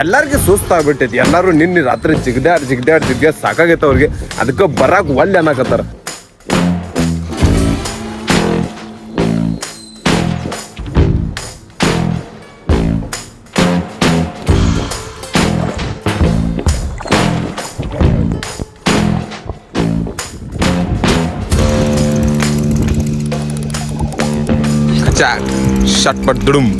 ಎಲ್ಲಾರ್ಗಿ ಸುಸ್ತಾಗ್ಬಿಟ್ಟೈತಿ ಎಲ್ಲಾರು ನಿನ್ನೆ ರಾತ್ರಿ ಜಿಗ್ದಾಡ್ ಜಿಗ್ದಾಡ್ ಜಿಗ್ದ್ಯಾಡ್ ಸಾಕಾಗೈತೆ ಅವ್ರಿಗೆ. ಅದಕ್ಕೆ ಬರಾಕ್ ಒಳ್ಳೆ ಅನ್ನಕತ್ತಾರ ಶಟ್ ಪಟ್ ದುಡುಮ್.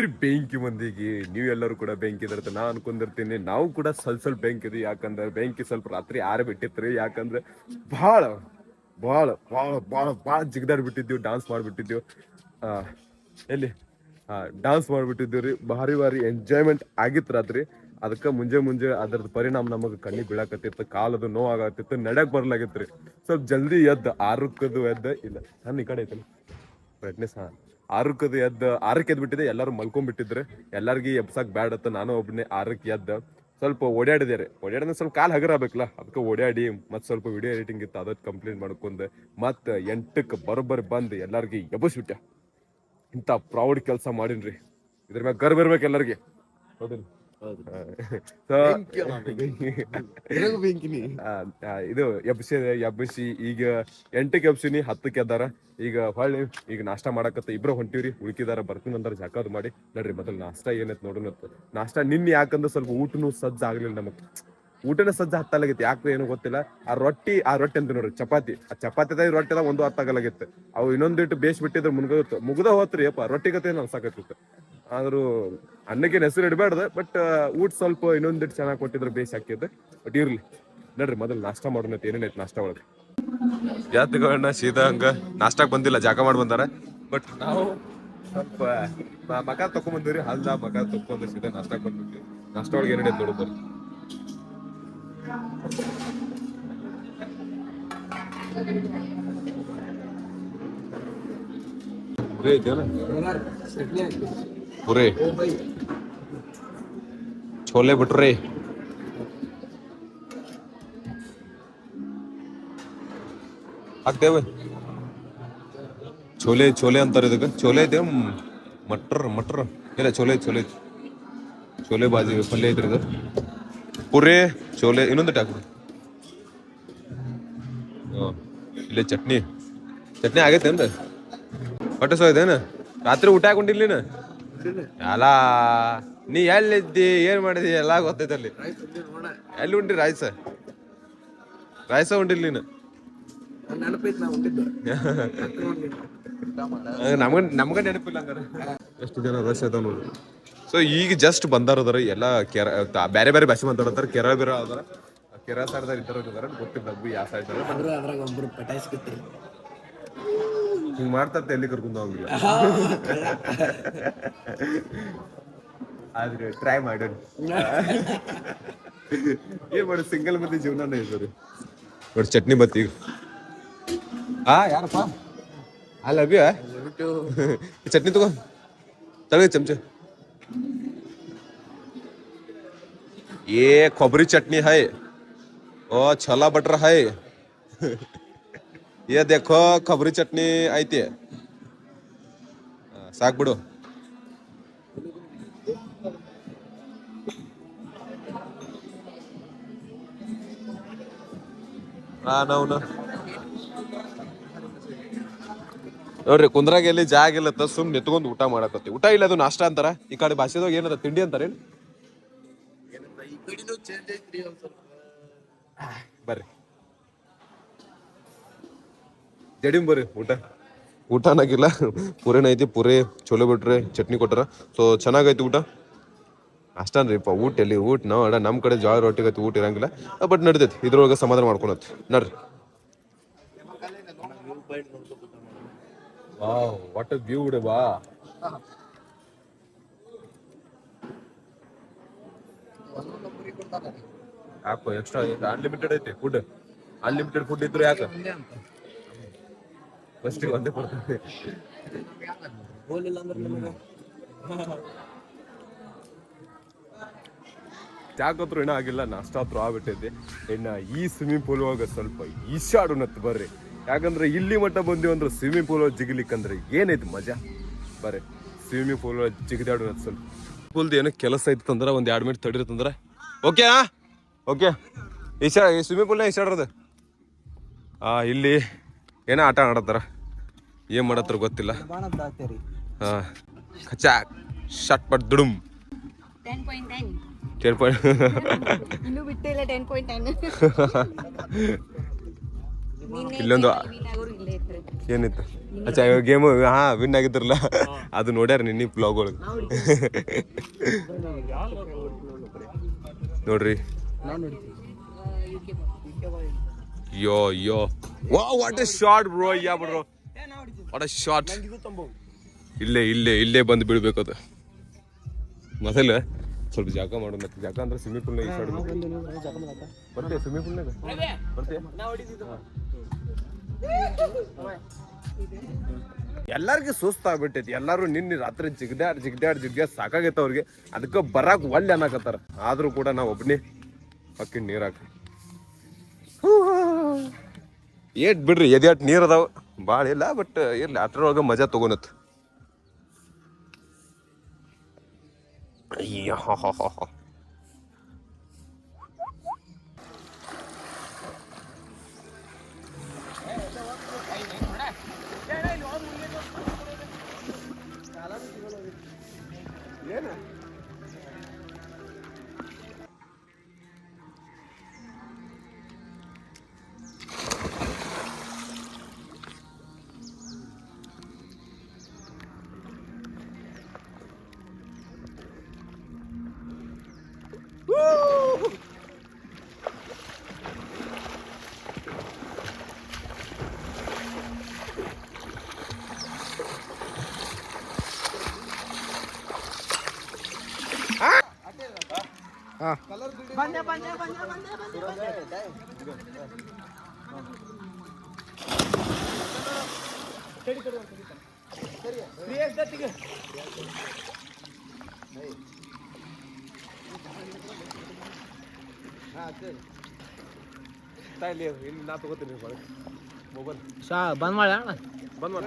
ರೀ ಬೆಂಕಿ ಮಂದಿಗೆ. ನೀವೆಲ್ಲರೂ ಕೂಡ ಬೆಂಕಿ ಇದಿರುತ್ತೆ ನಾ ಅನ್ಕೊಂಡಿರ್ತೀನಿ. ನಾವು ಕೂಡ ಸ್ವಲ್ಪ ಸ್ವಲ್ಪ ಬೆಂಕಿ ಇದೀವಿ ಯಾಕಂದ್ರೆ ಬೆಂಕಿ ಸ್ವಲ್ಪ ರಾತ್ರಿ ಆರು ಬಿಟ್ಟಿತ್ರಿ. ಯಾಕಂದ್ರೆ ಭಾಳ ಭಾಳ ಭಾಳ ಭಾಳ ಭಾಳ ಜಿಗ್ದಾಡ್ ಬಿಟ್ಟಿದ್ದೀವಿ. ಡಾನ್ಸ್ ಮಾಡಿಬಿಟ್ಟಿದ್ದೀವಿ. ಎಲ್ಲಿ? ಡಾನ್ಸ್ ಮಾಡಿಬಿಟ್ಟಿದ್ದೀವಿ ರೀ. ಭಾರಿ ಭಾರಿ ಎಂಜಾಯ್ಮೆಂಟ್ ಆಗಿತ್ತು ರಾತ್ರಿ. ಅದಕ್ಕೆ ಮುಂಜೆ ಮುಂಜೆ ಅದ್ರದ್ದು ಪರಿಣಾಮ ನಮಗೆ ಕಣ್ಣಿಗೆ ಬೀಳಾಕತ್ತಿತ್ತು, ಕಾಲದು ನೋವು ಆಗತ್ತಿತ್ತು ನಡ್ಯಕ್ ಬರ್ಲಾಗಿತ್ತು ರೀ ಸ್ವಲ್ಪ ಜಲ್ದಿ ಎದ್ದು ಆರುಕ್ಕದು ಎದ್ದ, ಇಲ್ಲ. ನಾನು ಈ ಕಡೆ ಐತಲ್ಲ. ಬ್ರೈಟ್ನೆಸ್ ಹಾ. ಆರಕ್ಕದು ಎದ್ದ, ಆರಕ್ಕೆ ಎದ್ದು ಬಿಟ್ಟಿದೆ ಎಲ್ಲರೂ ಮಲ್ಕೊಂಡ್ಬಿಟ್ಟಿದ್ರೆ. ಎಲ್ಲಾರ್ಗಿ ಎಬ್ಸಕ್ ಬ್ಯಾಡ ಅಂತ ನಾನು ಒಬ್ಬನೇ ಆರಕ್ಕೆ ಎದ್ದ. ಸ್ವಲ್ಪ ಓಡಾಡಿದೆ ರೀ ಸ್ವಲ್ಪ ಕಾಲು ಹಗರ ಆಗ್ಬೇಕಲ್ಲ ಅದಕ್ಕೆ ಓಡಾಡಿ ಮತ್ತೆ ಸ್ವಲ್ಪ ವಿಡಿಯೋ ಎಡಿಟಿಂಗ್ ಇತ್ತು, ಅದಕ್ಕೆ ಕಂಪ್ಲೀಟ್ ಮಾಡ್ಕೊಂಡು. ಮತ್ತೆ ಎಂಟಕ್ಕೆ ಬರೋಬ್ಬರಿ ಬಂದು ಎಲ್ಲಾರ್ಗಿ ಎಬ್ಬಸ್ಬಿಟ್ಟೆ. ಇಂಥ ಪ್ರೌಡ್ ಕೆಲಸ ಮಾಡೀನಿ ರೀ ಇದ್ರ ಮ್ಯಾಗ ಗರ್ವ ಇರ್ಬೇಕು ಎಲ್ಲರಿಗೆ. ಹೌದಿಲ್ಲ ಇದು ಎಬ್ಸಿ ಎಬ್ಬಿಸಿ. ಈಗ ಎಂಟಕ್ಕೆ ಎಬ್ಸಿನಿ ಹತ್ತಕ್ಕೆ ಎದ್ದಾರ. ಈಗ ಹೊಳ್ಳಿ ಈಗ ನಾಷ್ಟ ಮಾಡಕತ್ತ ಇಬ್ರು ಹೊಂಟಿವ್ರಿ ಉಳ್ಕಿದಾರ ಬರ್ತೀನಿ ಅಂದ್ರೆ ಜಾಕಾದ್ ಮಾಡಿ. ನಡ್ರಿ ಮೊದಲು ನಾಷ್ಟ ಏನೈತ್ ನೋಡೋಣ ನಾಷ್ಟ ನಿನ್ನೆ ಯಾಕಂದ್ರೆ ಸ್ವಲ್ಪ ಊಟನು ಸಜ್ಜ ಆಗ್ಲಿಲ್ಲ ನಮಗ್. ಊಟನ ಸಜ್ಜ ಹತ್ತಾಗಿತ್ತು ಯಾಕೆ ಏನು ಗೊತ್ತಿಲ್ಲ. ಆ ರೊಟ್ಟಿ ಆ ರೊಟ್ಟಿ ಅಂತ ನೋಡ್ರಿ ಚಪಾತಿ. ಆ ಚಪಾತಿ ತಾಯಿ ರೊಟ್ಟಿ ಒಂದು ಹತ್ತಾಗಲಾಗಿತ್ತು ಅವು ಇನ್ನೊಂದಿಟ್ಟು ಬೇಸ್ ಬಿಟ್ಟಿದ್ರೆ ಮುನ್ಗೋತ್ತು ಮುಗ್ದ ಹೋತ್ರಿ ಅಪ್ಪ ರೊಟ್ಟಿ ಕತೆ ಅನ್ಸಾಕತ್ತಿತ್ತು ಆದ್ರೂ ಅನ್ನಕ್ಕೆ ಹೆಸರು ಇಡಬೇಡ ಬಟ್ ಊಟ ಸ್ವಲ್ಪ ಇನ್ನೊಂದಿಟ್ಟು ಚೆನ್ನಾಗಿ ಕೊಟ್ಟಿದ್ರೆ ಬೇಸ್ ಹಾಕಿದ್ದೆ ಬಟ್ ಇರ್ಲಿ. ನಡ್ರಿ ಮೊದಲು ನಾಷ್ಟ ಮಾಡೋಣ ಏನೇನೈತೆ ನಾಷ್ಟ ಒಳಗೆ? ಜಾತಿಗಳನ್ನ ಸೀದಾ ಹಂಗ. ನಾಷ್ಟಾಕ್ ಬಂದಿಲ್ಲ ಜಾಗ ಮಾಡಿ ಬಂದಾರ. ಬಟ್ ನಾವು ಸ್ವಲ್ಪ ಮಗ ಮಕ ತಕೊಂಡ್ ಬಂದಿವ್ರಿ ಹಲ್ದ ಮಕ ತಕೊಂಡ್ ಸೀದಾ ನಾಷ್ಟಾಕ್ ಬಂದ್ಬಿಟ್ವಿ. ನಾಷ್ಟ ಒಳಗೆ ಏನೇನೈತೆ ಪುರೇ ಐತೇನ ಪುರೇ छोले भटूरे ಹಾಕ್ತೇವೆ ಚೋಲೆ ಚೋಲೆ ಅಂತಾರೆ ಇದಕ್ಕೆ ಚೋಲೆ ಐತೆ ಮಟ್ರ್ ಮಟ್ರ್ ಇಲ್ಲ ಚೋಲೆ ಐತೆ, ಚೋಲೆ ಐತೆ. ಚೋಲೆ ಬಾಜಿ ಪಲ್ಯ ಐತ್ರಿ ಇದು ಪುರಿ ಚೋಲೆ ಇನ್ನೊಂದು ಹಾಕ್ರಿ ಹ್ಮ್. ಇಲ್ಲೇ ಚಟ್ನಿ ಚಟ್ನಿ ಆಗೈತೆ ಏನ್ರಿ ಹೊಟ್ಟೆ ಸೋ ಇದೇನ ರಾತ್ರಿ ಊಟ ಹಾಕೊಂಡಿಲ್ಲ ನೀನು ಅಲ್ಲ ನೀ ಎಲ್ಲಿದ್ದಿ ಏನ್ ಮಾಡಿದಿ ಎಲ್ಲ ಗೊತ್ತೈತೆ ಅಲ್ಲಿ. ಎಲ್ಲಿ ಉಂಟಿ ರಾಯ್ಸ ರಾಯ್ಸ ಉಂಟಿಲ್ಲ ನೀನು. ನಮ್ಗ ನಮ್ಗ ನೆನಪಿಲ್ಲ ಎಷ್ಟು ಜನ ರಶ್ ಅದ ನೋಡಿ. ಸೊ ಈಗ ಜಸ್ಟ್ ಬಂದಾರ ಅದಾರ ಎಲ್ಲ ಕೆರ ಬೇರೆ ಬೇರೆ ಭಾಷೆ ಮಾತಾಡತಾರ ಕೆರ ಬೇರೆ ಅದಾರ ಕೆರ ಸಾರದಾರ ಇದ್ದಾರ ಇದಾರ ಗೊತ್ತಿಲ್ಲ ಯಾವ ಸೈಡ್ ಹಿಂಗ್ ಮಾಡ್ತಾರ ಎಲ್ಲಿ ಕರ್ಕೊಂಡು ಹೋಗಿಲ್ಲ ಆದ್ರೆ ಟ್ರೈ ಮಾಡೋಣ ಏನ್ ಮಾಡಿ ಸಿಂಗಲ್ ಮಂದಿ ಜೀವನನೇ ಇದ್ದಾರೆ ನೋಡಿ ಚಟ್ನಿ ಬತ್ತಿ ಈಗ ಆ ಯಾರಪ್ಪ ಆ ಲವ್ ಯು ಚಟ್ನಿ ತಗೋ ತಳಗ ಚಮಚ ये खोबरी चटनी है ओ छोला बटर है ಏ ದೇಖೋ ಕೊಬ್ಬರಿ ಚಟ್ನಿ ಐತಿ ಸಾಕ್ ಬಿಡು ನೋಡ್ರಿ ಕುಂದ್ರಾಗ ಎಲ್ಲಿ ಜಾಗ ಇಲ್ಲತ್ತ ಸುಮ್ ನಿತ್ಕೊಂಡು ಊಟ ಮಾಡಕತ್ತಿ ಊಟ ಇಲ್ಲ ಅದು ನಾಷ್ಟ ಅಂತಾರ? ಈ ಕಡೆ ಭಾಷೆದಾಗ ಏನದ ತಿಂಡಿ ಅಂತಾರೇನು? ಬರ್ರಿ. ಜಡಿಂ ಬರ್ರಿ ಊಟ. ಊಟ ಅನ್ನಂಗಿಲ್ಲ ಪುರೇನ ಐತಿ ಪುರೇ ಚೋಲೆ ಬಿಟ್ರೆ ಚಟ್ನಿ ಕೊಟ್ಟಾರ ಸೊ ಚೆನ್ನಾಗೈತಿ ಊಟ. ಅಷ್ಟನ್ರಿಪ್ಪ ಊಟ ಎಲ್ಲಿ ಊಟ ನಾವು ಅಡ ನಮ್ಮ ಕಡೆ ಜೋಳ ರೊಟ್ಟಿ ಐತಿ ಊಟ ಇರಂಗಿಲ್ಲ. ಬಟ್ ನಡಿತೈತಿ ಇದ್ರೊಳಗೆ ಸಮಾಧಾನ ಮಾಡ್ಕೊಳತ್ ನಡ್ರಿ. ವಾವ್ ವಾಟ್ ಅ ವ್ಯೂ ಬಾ. ಯಾಕೋ ಎಕ್ಸ್ಟ್ರಾ ಅನ್ಲಿಮಿಟೆಡ್ ಐತಿ ಫುಡ್ ಅನ್ಲಿಮಿಟೆಡ್ ಫುಡ್ ಇದ್ರು ಯಾಕೆ? ಫಸ್ಟ್ ಒಂದೇ ಕೊಡ್ತಾರೆ ಅಂದ್ರೆ ನಿಮಗೆ ಏನೂ ಆಗಿಲ್ಲ ನಷ್ಟ ಹತ್ರ ಆಗ್ಬಿಟ್ಟೈತಿ ಇನ್ನ ಈ ಸ್ವಿಮ್ಮಿಂಗ್ ಪೂಲ್ ಒಳಗೆ ಸ್ವಲ್ಪ ಈಶಾಡುನತ್ ಬರ್ರಿ. ಯಾಕಂದ್ರೆ ಇಲ್ಲಿ ಮಟ್ಟ ಬಂದಿವಿ ಅಂದ್ರೆ ಸ್ವಿಮ್ಮಿಂಗ್ ಪೂಲ್ ಒಳಗೆ ಜಿಗಿಲಿಕ್ಕಂದ್ರೆ ಏನೈತಿ ಮಜಾ? ಬರ್ರಿ ಸ್ವಿಮ್ಮಿಂಗ್ ಪೂಲ್ ಒಳಗೆ ಜಿಗಿದಾಡುನತ್ ಸ್ವಲ್ಪ. ಪೂಲ್ದು ಏನೋ ಕೆಲಸ ಐತಂದ್ರೆ ಒಂದು ಎರಡು ಮಿನಿಟ್ ತಡಿರ್ತಂದ್ರೆ ಓಕೆ ಓಕೆ ಈಶಾ ಈ ಸ್ವಿಮ್ಮಿಂಗ್ ಪೂಲ್ನ ಈಶಾಡ್ರದು ಆ ಇಲ್ಲಿ ಏನೋ ಆಟ ಆಡತ್ತಾರ. ಏನು ಮಾಡತ್ರ ಗೊತ್ತಿಲ್ಲ? ಹಾಂ. ಖಚಾಕ್ ಶಟ್ ಪಟ್ ದುಡುಮ್ ಟೆನ್ ಪಾಯಿಂಟ್ ಇಲ್ಲೊಂದು ಏನಿತ್ತು? ಅಚ್ಚಾ ಗೇಮು ಹಾ ವಿನ್ ಆಗಿದ್ರಲ್ಲ. ಅದು ನೋಡ್ಯಾರ ನಿನ್ನೆ ಬ್ಲಾಗ್ ಒಳಗೆ. ನೋಡ್ರಿ. Yo yo. ವಾ what a short bro yeah bro what short ಇಲ್ಲೇ ಇಲ್ಲೇ ಇಲ್ಲೇ ಬಂದು ಬೀಳ್ಬೇಕು ಅದು. ಮೊದಲು ಸ್ವಲ್ಪ ಜಾಗ ಮಾಡು ಮತ್ತೆ ಜಾಗ ಅಂದ್ರೆ ಸ್ವಿಮ್ಮಿಂಗ್ ಪೂಲ್ನಾಗ ಈ ಸೈಡ್ ನೀವು ಬರ್ತೀಯ ಸ್ವಿಮ್ಮಿಂಗ್ ಪೂಲ್ನಾಗ ಬರ್ತೀಯ? ನಾವು ಎಲ್ಲರಿಗೂ ಸುಸ್ತು ಆಗ್ಬಿಟ್ಟೈತಿ. ಎಲ್ಲರೂ ನಿನ್ನೆ ರಾತ್ರಿ ಜಿಗ್ದಾಡ್ ಜಿಗ್ದಾಡ್ ಜಿಗ್ದಾಡ್ ಸಾಕಾಗೈತೆ ಅವ್ರಿಗೆ. ಅದಕ್ಕೆ ಬರಾಕ್ ಒಳ್ಳೆ ಅನ್ನಕತ್ತಾರ. ಆದ್ರೂ ಕೂಡ ನಾ ಒಬ್ನೇ ಪಕ್ಕಿನ ನೀರಾಕ. ಏಟ್ ಬಿಡ್ರಿ ಎದ್ಯಾಟ್ ನೀರ್ ಅದಾವ. ಭಾಳ ಇಲ್ಲ ಬಟ್ ಇರ್ಲಿ ಅದ್ರೊಳಗೆ ಮಜಾ ತಗೋನತ್ ಅಯ್ಯ ಹಾ ಹಾ ಹಾ ಹಾ. ಇಲ್ಲಿ ಇಲ್ಲಿ ನಾ ತಗೋತೀನಿ ಮೊಬೈಲ್. ಶಾ ಬಂದ್ ಮಾಡಿ ಅಣ್ಣ. ಬಂದ್ ಮಾಡಿ.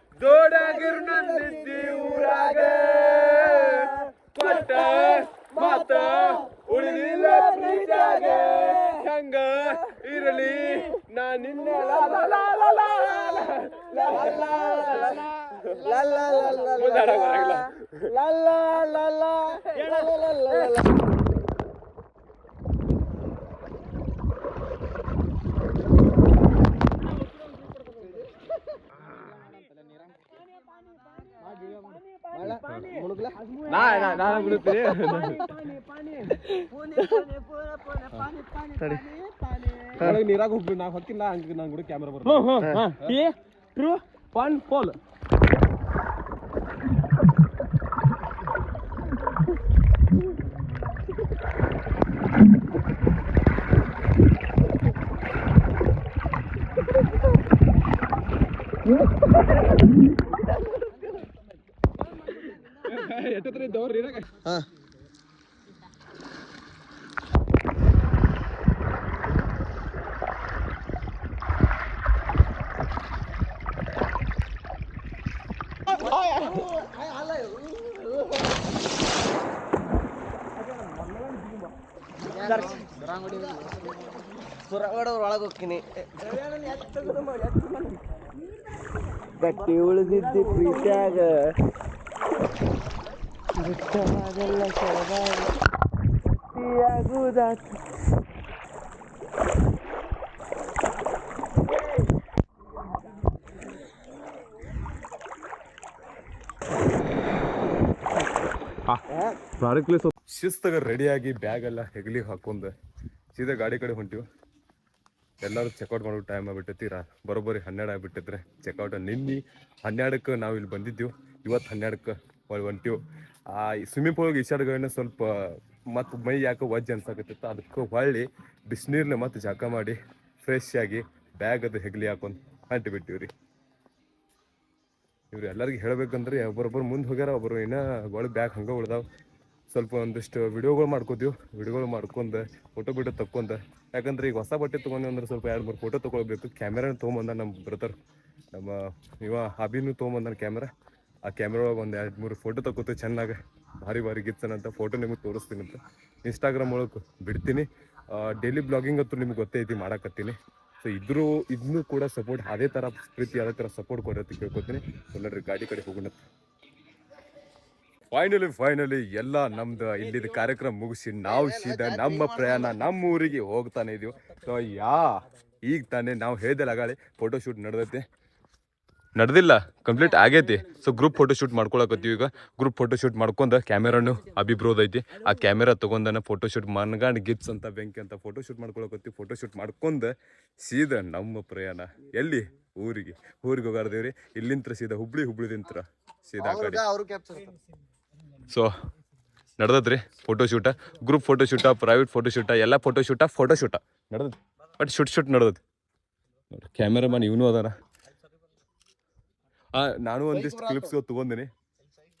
ದೋಡಾಗಿರ್ ನಂದಿದ್ದಿ ಊರಾಗ ಕೊಟ್ಟ ಮಾತ ಉಳಿದಿಲ್ಲ ಪ್ರೀತ್ಯಾಗ ಹೆಂಗ ಇರಲಿ ನಾ ನಿನ್ನ ಲಲ್ಲ ಲಾ ನೀರಾಗ ಹೋಗ್ಬಿಡು ನಾ ಹೊಕ್ಕಿಲ್ಲ ಹಂಗ ನಾನು ಕೂಡ ಕ್ಯಾಮ್ರಾ ಬರ್ತದೆ ಟ್ರೂ ಒನ್ ಫೋಲ್ ಎಟ್ಟತ್ರಿ ದವ್ರ ಇರಾಗ ಹಾ. ಹೋಗ್ತೀನಿ ಗಟ್ಟಿ ಉಳಿದಿದ್ದಿ ಪ್ರೀತಿಯಾಗ. ಬಿಟ್ಟವಾಗೆಲ್ಲ ಗಟ್ಟಿಯಾಗುದಾತ ಶಿಸ್ತಾಗ ರೆಡಿಯಾಗಿ ಬ್ಯಾಗ್ ಎಲ್ಲ ಹೆಗಲಿಗೆ ಹಾಕೊಂಡು ಸೀದಾ ಗಾಡಿ ಕಡೆ ಹೊಂಟಿವಿ. ಎಲ್ಲರೂ ಚೆಕ್ಔಟ್ ಮಾಡೋ ಟೈಮ್ ಆಗ್ಬಿಟ್ಟೈತಿ. ರಾ ಬರೋಬ್ಬರಿ ಹನ್ನೆರಡು ಆಗ್ಬಿಟ್ಟಿದ್ರೆ ಚೆಕ್ಔಟ್ ನಿನ್ನೆ ಹನ್ನೆರಡಕ್ಕೆ ನಾವು ಇಲ್ಲಿ ಬಂದಿದ್ದೀವಿ. ಇವತ್ತು ಹನ್ನೆರಡಕ್ಕೆ ಹೊಂಟಿವಿ. ಆ ಸ್ವಿಮ್ಮಿಂಗ್ ಪೂಲ್ಗೆ ಈಶಾಡ್ಗಳನ್ನ ಸ್ವಲ್ಪ ಮತ್ತು ಮೈ ಯಾಕೆ ವಜ್ಜೆ ಅನ್ಸಾಕತ್ತಿತ್ತು. ಅದಕ್ಕೆ ಹೊಳ್ಳಿ ಬಿಸಿನೀರ್ನ ಮತ್ತೆ ಜಾಕ ಮಾಡಿ ಫ್ರೆಶ್ ಆಗಿ ಬ್ಯಾಗ್ ಅದು ಹೆಗ್ಲಿ ಹಾಕೊಂಡು ಬಿಟ್ಟಿವಿ ರೀ ಇವ್ರು ಎಲ್ಲರಿಗೂ ಹೇಳ್ಬೇಕಂದ್ರೆ ಒಬ್ಬರೊಬ್ಬರು ಮುಂದೆ ಹೋಗ್ಯಾರ, ಒಬ್ಬರು ಇನ್ನೂ ಒಳ ಬ್ಯಾಗ್ ಹಂಗೆ ಉಳ್ದಾವ. ಸ್ವಲ್ಪ ಒಂದಿಷ್ಟು ವಿಡಿಯೋಗಳು ಮಾಡ್ಕೋತೀವಿ, ವಿಡಿಯೋಗಳು ಮಾಡ್ಕೊಂಡು ಫೋಟೋ ಬಿಡೋ ತಕ್ಕೊಂಡು. ಯಾಕಂದ್ರೆ ಈಗ ಹೊಸ ಬಟ್ಟೆ ತೊಗೊಂಡು ಅಂದ್ರೆ ಸ್ವಲ್ಪ ಎರಡು, ಮೂರು ಫೋಟೋ ತೊಗೊಳ್ಬೇಕು. ಕ್ಯಾಮೆರಾ ತೊಗೊಂಬಂದ ನಮ್ಮ ಬ್ರದರ್ ನಮ್ಮ ಇವ ಹಾಬಿನೂ ತೊಗೊಂಬಂದ ಕ್ಯಾಮ್ರಾ ಆ ಕ್ಯಾಮ್ರಾ ಒಳಗೆ ಒಂದು ಎರಡು ಮೂರು ಫೋಟೋ ತಗೋತೀವಿ ಚೆನ್ನಾಗಿ. ಭಾರಿ ಭಾರಿ ಗಿತ್ತನಂತ ಫೋಟೋ ನಿಮಗೆ ತೋರಿಸ್ತೀನಿ ಅಂತ. ಇನ್ಸ್ಟಾಗ್ರಾಮ್ ಒಳಗೆ ಬಿಡ್ತೀನಿ. ಡೈಲಿ ಬ್ಲಾಗಿಂಗ್ ಅಂತೂ ನಿಮ್ಗೆ ಗೊತ್ತೈತಿ ಮಾಡಾಕತ್ತೀನಿ. ಸೊ ಇದ್ರೂ ಇದನ್ನೂ ಕೂಡ ಸಪೋರ್ಟ್ ಅದೇ ಥರ ಪ್ರೀತಿ, ಅದೇ ಥರ ಸಪೋರ್ಟ್ ಕೊಡೋದಕ್ಕೆ ಕೇಳ್ಕೊತೀನಿ. ನೋಡ್ರಿ ಗಾಡಿ ಕಡೆ ಹೋಗೋಣ ಫೈನಲಿ ಫೈನಲಿ ಎಲ್ಲ ನಮ್ದು ಇಲ್ಲಿದ ಕಾರ್ಯಕ್ರಮ ಮುಗಿಸಿ, ನಾವು ಸೀದಾ ನಮ್ಮ ಪ್ರಯಾಣ, ನಮ್ಮ ಊರಿಗೆ ಹೋಗ್ತಾನೆ ಇದೀವಿ. ಸೊ ಯಾ, ಈಗ ತಾನೇ ನಾವು ಹೇಳ್ದಲ್ಲ ಅಗಾಳಿ ಫೋಟೋ ಶೂಟ್ ನಡೆದೈತಿ. ನಡೆದಿಲ್ಲ. ಕಂಪ್ಲೀಟ್ ಆಗೈತಿ. ಸೊ ಗ್ರೂಪ್ ಫೋಟೋ ಶೂಟ್ ಮಾಡ್ಕೊಳಕತ್ತೀವಿ ಈಗ. ಗ್ರೂಪ್ ಫೋಟೋ ಶೂಟ್ ಮಾಡ್ಕೊಂಡ ಕ್ಯಾಮೆರಾನು ಅಭಿಬ್ರೋದೈತಿ. ಆ ಕ್ಯಾಮೆರಾ ತಗೊಂಡನ ಫೋಟೋ ಶೂಟ್ ಮನ್ಗಾಂಡ್ ಗಿಪ್ಸ್ ಅಂತ ಬೆಂಕಿ ಅಂತ ಫೋಟೋ ಶೂಟ್ ಮಾಡ್ಕೊಳಕತ್ತೀವಿ. ಫೋಟೋ ಶೂಟ್ ಮಾಡ್ಕೊಂಡು ಸೀದಾ ನಮ್ಮ ಪ್ರಯಾಣ. ಎಲ್ಲಿ? ಊರಿಗೆ. ಊರಿಗೆ ಹೋಗಾರ್ದೇವ್ರಿ. ಇಲ್ಲಿಂತ್ರ ಸೀದಾ ಹುಬ್ಳಿ ಹುಬ್ಳಿದಿಂತ್ರ ಸೀದಾ ಕಡೆ. So ನಡೆದದ್ರಿ photo shoot group photo shoot private photo shoot ಎಲ್ಲ ಫೋಟೋ ಶೂಟ ಫೋಟೋ ಶೂಟ ನಡೆದದ್? ಬಟ್ ಶೂಟ್ ಶೂಟ್ ನಡೆದದ್. ಕ್ಯಾಮೆರಾಮನ್ ಇವನು ಅದಾನ. ಆ ನಾನು ಒಂದಿಷ್ಟು ಕ್ಲಿಪ್ಸ್ ತಗೊಂಡಿನಿ.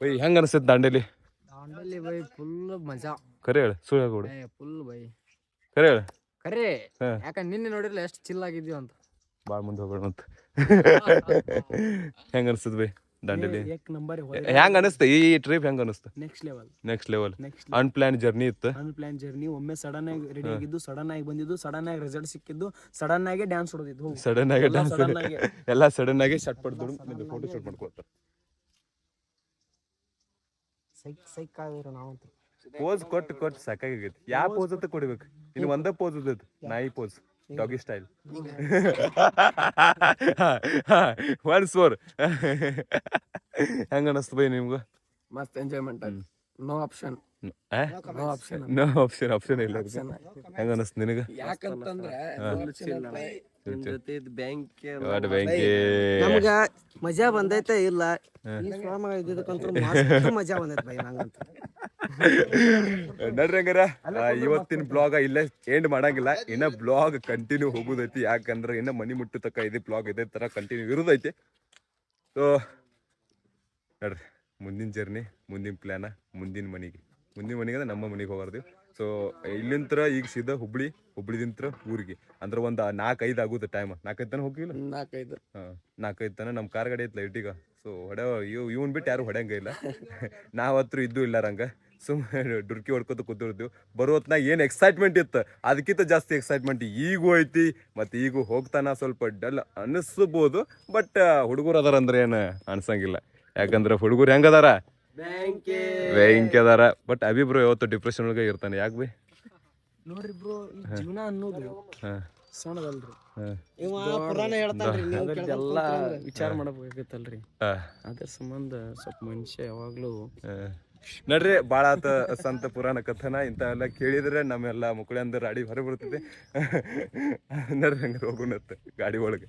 ಬೈ ಹೆಂಗ ಅನಿಸ್ತೈತೆ ದಾಂಡೇಲಿ? ದಾಂಡೇಲಿ ಬೈ ಫುಲ್ ಮಜಾ. ಕರೆ ಹೇಳು ಸುಳ್ಳು ಹೇಳ್ಕೊಡು. ಏ ಫುಲ್ ಬೈ. ಕರೆ ಹೇಳು. ಕರೆ ಯಾಕ ಯಾಕಂದ್ರೆ ನಿನ್ನೆ ನೋಡಿರಲ್ಲ ಎಷ್ಟು ಚಿಲ್ ಆಗಿದ್ವಿ ಅಂತ. ಭಾಳ ಮುಂದೆ ಹೋಗೋಣ ಅಂತ ಹೆಂಗ ಅನಿಸ್ತದ ಬೈ? ದಾಂಡೇಲಿ. ಏಕ್ ನಂಬರ್ ಹೆಂಗ ಅನಿಸ್ತ? ಈ ಟ್ರಿಪ್ ಹೆಂಗ್ ಅನಿಸ್ತ? Next level next level next unplan journey ಇತ್ತು? ಅನ್ಪ್ಲಾನ್ ಜರ್ನಿ ಒಮ್ಮೆ ಸಡನ್ ಆಗಿ ರೆಡಿ ಆಗಿದ್ದು ಸಡನ್ ಆಗಿ ಬಂದಿದ್ದು ಸಡನ್ ಆಗಿ ರಿಸಲ್ಟ್ ಸಿಕ್ಕಿದ್ದು ಸಡನ್ ಆಗಿ ಡ್ಯಾನ್ಸ್ ಹೊಡೆದಿದ್ದು. ಸಡನ್ ಆಗಿ ಡ್ಯಾನ್ಸ್ ಡಾನ್ಸ್ ಎಲ್ಲ ಸಡನ್ ಆಗಿ ಶಟ್ ಪಡ್ದು ಫೋಟೋ ಶೂಟ್ ಮಾಡ್ಕೊಳ್ತಾರೆ ಸೈಕ್ ಸೈಕ್ ಆಗಿರೋ ನಾವಂತೂ ಪೋಸ್ ಕೊಟ್ಟು ಕೊಟ್ಟು ಸಾಕಾಗೈತಿ ಯಾವ ಪೋಸ್ ಅಂತ ಕೊಡ್ಬೇಕು? ಇನ್ನು ಒಂದೇ ಪೋಸ್ ಇದ್ದದ್ದು. ನಾಯಿ pose doggy style once four ಹೆಂಗ ಅನಸ್ತು ಬೈ ನಿಮ್ಗೆ? ಮಸ್ತ್ ಎಂಜಾಯ್ಮೆಂಟ್ ಆಯ್ತು. No option no option no option option ಇಲ್ಲ ಹೆಂಗ ಅನಿಸ್ತು ನಿನಗೆ? ಯಾಕಂತಂದ್ರೆ ನಮ್ಗ ಮಜಾ ಬಂದೈತೆ ಇಲ್ಲ. ಮಜಾ ಬಂದೈತೆ ಬೈ ನಂಗಂತೂ. ನಡ್ರಿ ಹಂಗಾರ. ಆ, ಇವತ್ತಿನ ಬ್ಲಾಗ್ ಇಲ್ಲೇ ಚೇಂಜ್ ಮಾಡಂಗಿಲ್ಲ. ಇನ್ನ ಬ್ಲಾಗ್ ಕಂಟಿನ್ಯೂ ಹೋಗುದೈತಿ. ಯಾಕಂದ್ರೆ ಇನ್ನ ಮನಿ ಮುಟ್ಟು ತಕ್ಕ ಇದೆ ಬ್ಲಾಗ್ ಇದೇ ತರ ಕಂಟಿನ್ಯೂ ಇರುದೈತಿ. ಸೊ ನಡ್ರಿ. ಮುಂದಿನ ಜರ್ನಿ ಮುಂದಿನ ಪ್ಲಾನ ಮುಂದಿನ ಮನೆಗೆ. ಮುಂದಿನ ಮನೆಗೆ ಅಂದ್ರೆ ನಮ್ಮ ಮನೆಗೆ ಹೋಗಾರ್ದು ಸೊ ಇಲ್ಲಿಂತ್ರ ಈಗ ಸೀದಾ ಹುಬ್ಳಿ ಹುಬ್ಳಿದಿಂತ್ರ ಊರಿಗೆ. ಅಂದ್ರೆ ಒಂದು ನಾಲ್ಕೈದು ಆಗುತ್ತೆ ಟೈಮ್ ನಾಲ್ಕೈದು ತನ ಹೋಗಿಲ್ಲ ನಾಲ್ಕೈದು. ಹಾಂ ನಾಲ್ಕೈದು ತನ ನಮ್ಮ ಕಾರ್ ಗಾಡಿ ಐತ್ಲ ಇಟ್ಟಿಗ. ಸೊ ಹೊಡೆ ಇವ್ ಇವನ್ ಬಿಟ್ಟು ಯಾರು ಹೊಡೆಯಂಗ ಇಲ್ಲ. ನಾವತ್ರ ಹತ್ರ ಇದ್ದು ಇಲ್ಲ ರಂಗ ಸುಮ್ಮನೆ ಡುರ್ಕಿ ಹೊಡ್ಕೊತ ಕೂತಿರ್ತೀವಿ. ಬರೋ ಹೊತ್ನಾಗ ಏನು ಎಕ್ಸೈಟ್ಮೆಂಟ್ ಇತ್ತು? ಅದಕ್ಕಿಂತ ಜಾಸ್ತಿ ಎಕ್ಸೈಟ್ಮೆಂಟ್ ಈಗೂ ಐತಿ ಮತ್ತು ಈಗೂ ಹೋಗ್ತಾನ ಸ್ವಲ್ಪ ಡಲ್ ಅನ್ನಿಸ್ಬೋದು ಬಟ್ ಹುಡುಗರು ಅದಾರ ಅಂದ್ರೆ ಏನು ಅನ್ಸಂಗಿಲ್ಲ. ಯಾಕಂದ್ರೆ ಹುಡುಗರು ಹೆಂಗದಾರ? ಬ್ಯಾಂಕ್ ಅದಾರ ಬಟ್ ಅಭಿಬ್ರು ಯಾವತ್ತು ಡಿಪ್ರೆಷನ್ ಒಳಗೆ ಇರ್ತಾನೆ ಯಾಕೆ ಬಿ? ನೋಡ್ರಿ ಬ್ರೋ ಈ ಜೀವನ ಅನ್ನೋದು ಹಾಂ. ಸಣ್ಣದಲ್ರಿ. ಹಾಂ. ಇವ ಪುರಾಣ ಹೇಳ್ತಾನ್ರಿ ಎಲ್ಲ ವಿಚಾರ ಮಾಡಬೇಕಾಗತ್ತಲ್ರಿ. ಅದ್ರ ಸಂಬಂಧ ಸ್ವಲ್ಪ ಮನುಷ್ಯ ಯಾವಾಗ್ಲೂ ನಡ್ರಿ ಭಾಳ ಸಂತ ಪುರಾಣ ಕಥನ, ಇಂಥವೆಲ್ಲ ಕೇಳಿದ್ರೆ ನಮ್ಮೆಲ್ಲ ಮುಕ್ಕಳಿ ಅಂದ್ರೆ ಅಡಿ ಹೊರ ಬರ್ತೈತಿ ನಡ್ರಿ ಗಾಡಿ ಒಳಗೆ.